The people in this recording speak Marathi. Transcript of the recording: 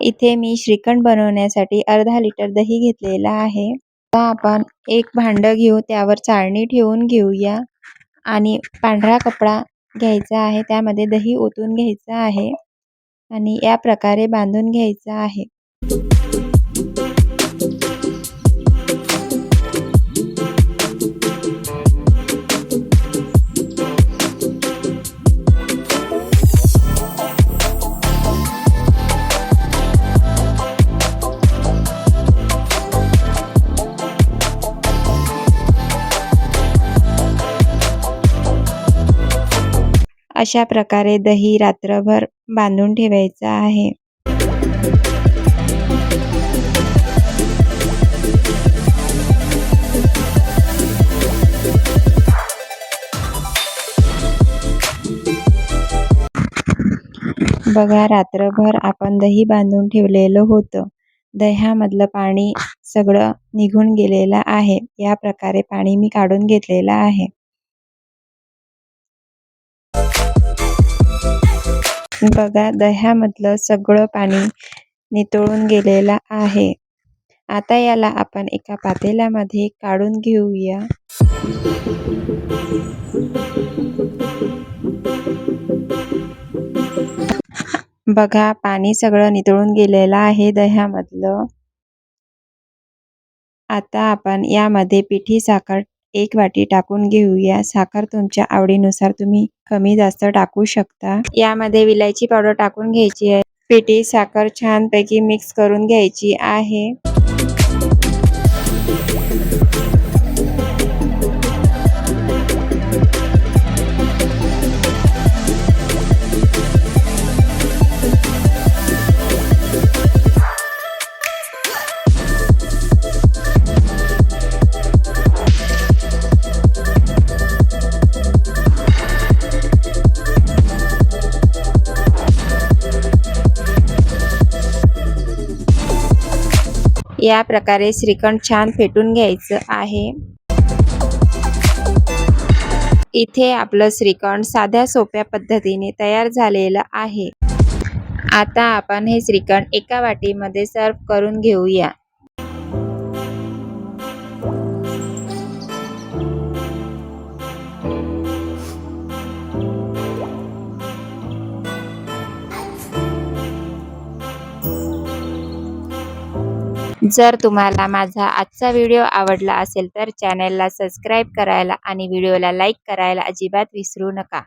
इथे मी श्रीखंड बनवण्यासाठी अर्धा लिटर दही घेतलेला आहे. आता आपण एक भांडं घेऊ त्यावर चाळणी ठेवून घेऊया. आणि पांढरा कपडा घ्यायचा आहे त्यामध्ये दही ओतून घ्यायचं आहे. आणि या प्रकारे बांधून घ्यायचं आहे. अशा प्रकारे दही रात्रभर बांधून ठेवायचं आहे. बघा रात्रभर आपण दही बांधून ठेवलेलं होतं. दह्यामधलं पाणी सगळं निघून गेलेलं आहे. या प्रकारे पाणी मी काढून घेतलेलं आहे. बघा दह्यामधलं सगळं पाणी नितळून गेलेलं आहे. आता याला आपण एका पातेल्यामध्ये काढून घेऊया. बघा पाणी सगळं नितळून गेलेलं आहे दह्यामधलं. आता आपण यामध्ये पिठी साखर एक वाटी टाकून घेऊया. साखर तुमच्या आवडीनुसार तुम्ही कमी जास्त टाकू शकता. यामध्ये विलायची पावडर टाकून घ्यायची आहे. पिठी साखर छानपैकी मिक्स करून घ्यायची आहे. या प्रकारे श्रीखंड छान फेटून घ्यायचं आहे. इथे आपलं श्रीखंड साध्या सोप्या पद्धतीने तयार झालेलं आहे. आता आपण हे श्रीखंड एका वाटीमध्ये सर्व करून घेऊया. जर तुम्हाला माझा आजचा व्हिडिओ आवडला असेल तर चॅनलला सबस्क्राईब करायला आणि व्हिडिओला लाईक करायला अजिबात विसरू नका.